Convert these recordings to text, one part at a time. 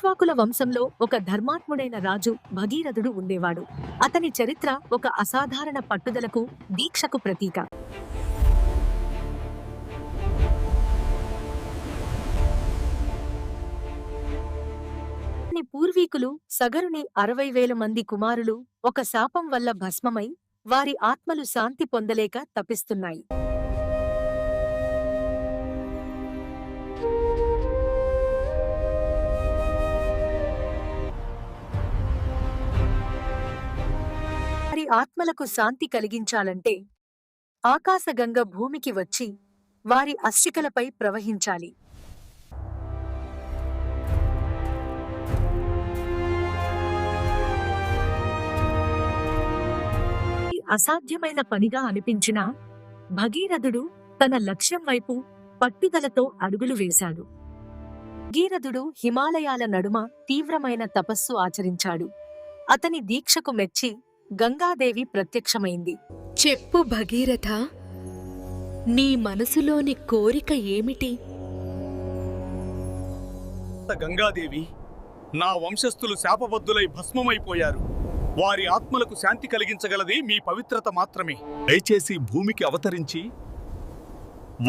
ఇక్ష్వాకుల వంశంలో ఒక ధర్మాత్ముడైన రాజు భగీరథుడు ఉండేవాడు. అతని చరిత్ర ఒక అసాధారణ పట్టుదలకు దీక్షకు ప్రతీక. అతని పూర్వీకులు సగరుని అరవై వేల మంది కుమారులు ఒక శాపం వల్ల భస్మమై వారి ఆత్మలు శాంతి పొందలేక తపిస్తున్నాయి ఆత్మలకు శాంతి కలిగించాలంటే ఆకాశగంగ భూమికి వచ్చి వారి అస్థికలపై ప్రవహించాలి. అసాధ్యమైన పనిగా అనిపించినా భగీరథుడు తన లక్ష్యం వైపు పట్టుదలతో అడుగులు వేశాడు. భగీరథుడు హిమాలయాల నడుమ తీవ్రమైన తపస్సు ఆచరించాడు. అతని దీక్షకు మెచ్చి గంగాదేవి ప్రత్యక్షమైంది. చెప్పు భగీరథ నీ మనసులోని కోరిక ఏమిటి? గంగాదేవి నా వంశస్థులు శాపబద్ధులై భస్మమైపోయారు. వారి ఆత్మలకు శాంతి కలిగించగలది మీ పవిత్రత మాత్రమే. దయచేసి భూమికి అవతరించి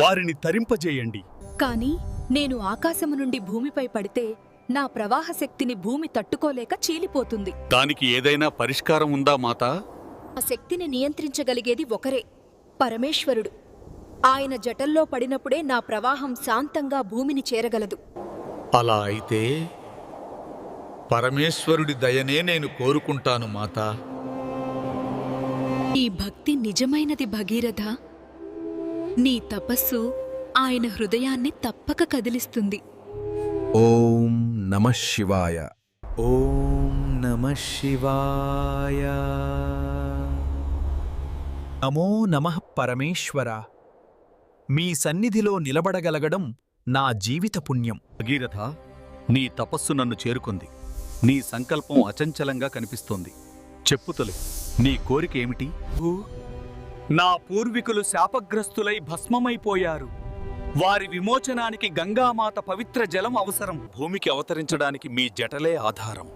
వారిని తరింపజేయండి. కాని నేను ఆకాశము నుండి భూమిపై పడితే నా ప్రవాహ శక్తిని భూమి తట్టుకోలేక చీలిపోతుంది. దానికి ఏదైనా పరిష్కారం ఉందా మాతా? ఆ శక్తిని నియంత్రించగలిగేది ఒకరే పరమేశ్వరుడు. ఆయన జటల్లో పడినప్పుడే నా ప్రవాహం శాంతంగా భూమిని చేరగలదు. అలా అయితే పరమేశ్వరుడి దయనే నేను కోరుకుంటాను మాతా. ఈ భక్తి నిజమైనది భగీరథ. నీ తపస్సు ఆయన హృదయాన్ని తప్పక కదిలిస్తుంది. ఓం నమ శివాయ. ఓం నమ శివాయ. నమో నమః పరమేశ్వర. మీ సన్నిధిలో నిలబడగలగడం నా జీవిత పుణ్యం. భగీరథ నీ తపస్సు నన్ను చేరుకుంది. నీ సంకల్పం అచంచలంగా కనిపిస్తోంది. చెప్పుతలు నీ కోరిక ఏమిటి? నా పూర్వీకులు శాపగ్రస్తులై భస్మమైపోయారు. వారి విమోచనానికి గంగామాత పవిత్ర జలం అవసరం. భూమికి అవతరించడానికి మీ జటలే ఆధారం.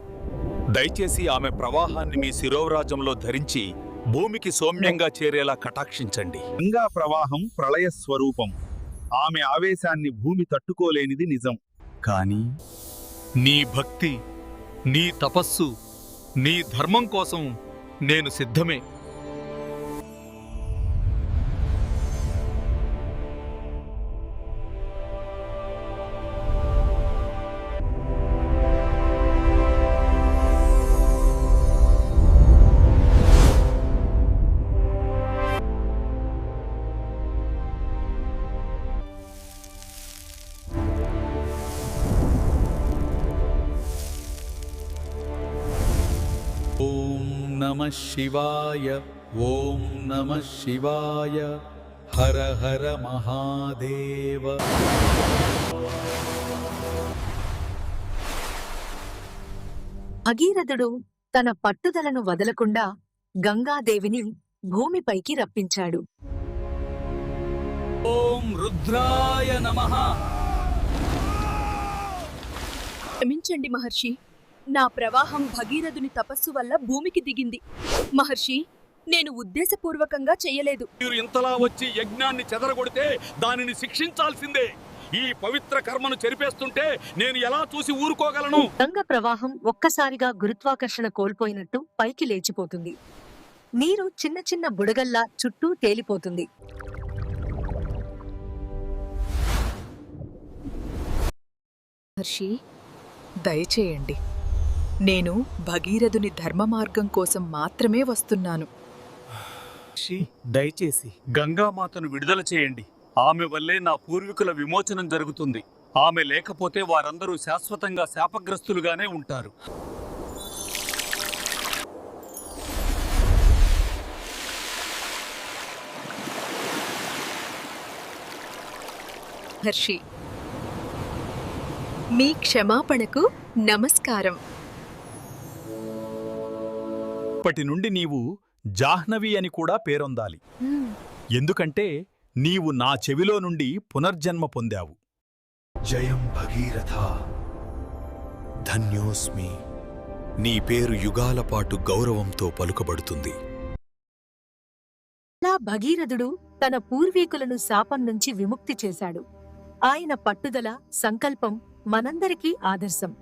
దయచేసి ఆమె ప్రవాహాన్ని మీ శిరోవరాజంలో ధరించి భూమికి సౌమ్యంగా చేరేలా కటాక్షించండి. గంగా ప్రవాహం ప్రళయ స్వరూపం. ఆమె ఆవేశాన్ని భూమి తట్టుకోలేనిది నిజం. కానీ నీ భక్తి నీ తపస్సు నీ ధర్మం కోసం నేను సిద్ధమే. ఓం నమ శివాయ ఓం నమ శివాయ హర హర మహాదేవ. భగీరథుడు తన పట్టుదలను వదలకుండా గంగాదేవిని భూమిపైకి రప్పించాడు. ఓం రుద్రాయ నమః. క్షమించండి మహర్షి నా ప్రవాహం భగీరథుని తపస్సు వల్ల భూమికి దిగింది. మహర్షి నేను ఉద్దేశపూర్వకంగా చెయ్యలేదు మీరు ఇంతలా వచ్చి యజ్ఞాన్ని చెదరగొడితే దానిని శిక్షించాల్సిందే. ఈ పవిత్ర కర్మను చెరిపేస్తుంటే నేను ఎలా చూసి ఊరుకోగలను? గంగ ప్రవాహం ఒక్కసారిగా గురుత్వాకర్షణ కోల్పోయినట్టు పైకి లేచిపోతుంది. నీరు చిన్న చిన్న బుడగల్లా చుట్టూ తేలిపోతుంది. మహర్షి దయచేయండి. నేను భగీరథుని ధర్మ మార్గం కోసం మాత్రమే వస్తున్నాను. దయచేసి గంగామాతను విడుదల చేయండి. ఆమె వల్లే నా పూర్వీకుల విమోచనం జరుగుతుంది. ఆమె లేకపోతే వారందరూ శాశ్వతంగా శాపగ్రస్తులుగానే ఉంటారు. మహర్షి మీ క్షమాపణకు నమస్కారం. ఇప్పటి నుండి నీవు జాహ్నవి అని కూడా పేరొందాలి. ఎందుకంటే నీవు నా చెవిలో నుండి పునర్జన్మ పొందావు. జయం భగీరథ. ధన్యోస్మి. నీ పేరు యుగాల పాటు గౌరవంతో పలుకబడుతుంది. అలా భగీరథుడు తన పూర్వీకులను శాపం నుంచి విముక్తి చేశాడు. ఆయన పట్టుదల సంకల్పం మనందరికీ ఆదర్శం.